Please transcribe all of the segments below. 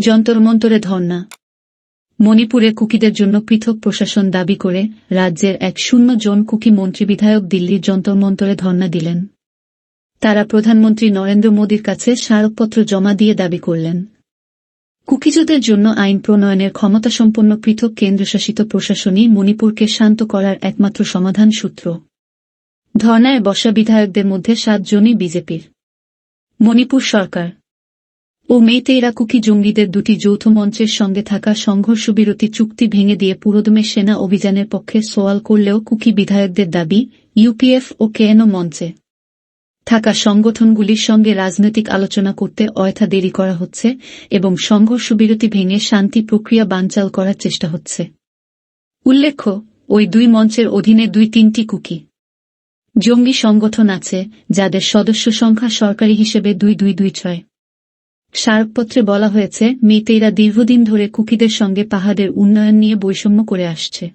যন্তরমন্তরে ধর্না মণিপুরে কুকিদের জন্য পৃথক প্রশাসন দাবি করে রাজ্যের এক শূন্য জন কুকি মন্ত্রী বিধায়ক দিল্লির যন্তরমন্তরে ধর্না দিলেন। তারা প্রধানমন্ত্রী নরেন্দ্র মোদীর কাছে স্মারকপত্র জমা দিয়ে দাবি করলেন। কুকিজদের জন্য আইন প্রণয়নের ক্ষমতাসম্পন্ন পৃথক কেন্দ্রশাসিত প্রশাসনই মণিপুরকে শান্ত করার একমাত্র সমাধান সূত্র। ধর্নায় বসা বিধায়কদের মধ্যে সাতজনই বিজেপির। মণিপুর সরকার ও মেতেইরা কুকি জঙ্গিদের দুটি যৌথ মঞ্চের সঙ্গে থাকা সংঘর্ষবিরতি চুক্তি ভেঙে দিয়ে পুরোদমে সেনা অভিযানের পক্ষে সোয়াল করলেও কুকি বিধায়কদের দাবি, ইউপিএফ ও কেএনও মঞ্চে থাকা সংগঠনগুলির সঙ্গে রাজনৈতিক আলোচনা করতে অয়থা দেরি করা হচ্ছে এবং সংঘর্ষবিরতি ভেঙে শান্তি প্রক্রিয়া বানচাল করার চেষ্টা হচ্ছে। উল্লেখ্য, ওই দুই মঞ্চের অধীনে দুই তিনটি কুকি জঙ্গি সংগঠন আছে, যাদের সদস্য সংখ্যা সরকারি হিসেবে দুই দুই দুই ছয়। স্মারকপত্রে বলা হয়েছে মেতেইরা দীর্ঘদিন ধরে কুকিদের সঙ্গে পাহাড়ের উন্নয়ন নিয়ে বৈষম্য করে আসছে।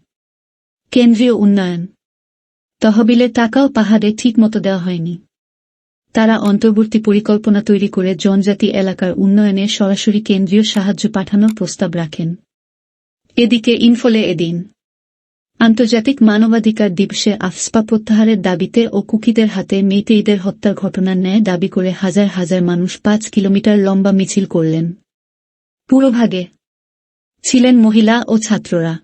কেন্দ্রীয় উন্নয়ন। তহবিলের টাকাও পাহাড়ে ঠিকমতো দেওয়া হয়নি। তারা অন্তর্বর্তী পরিকল্পনা তৈরি করে জনজাতি এলাকার উন্নয়নে সরাসরি কেন্দ্রীয় সাহায্য পাঠানোর প্রস্তাব রাখেন। এদিকে ইনফলে এদিন আন্তর্জাতিক মানবাধিকার দিবসে আফসপা প্রত্যাহারের দাবিতে ও কুকিদের হাতে মেতেইদের হত্যার ঘটনার ন্যায় দাবি করে হাজার হাজার মানুষ পাঁচ কিলোমিটার লম্বা মিছিল করলেন। পুরোভাগে। ছিলেন মহিলা ও ছাত্ররা।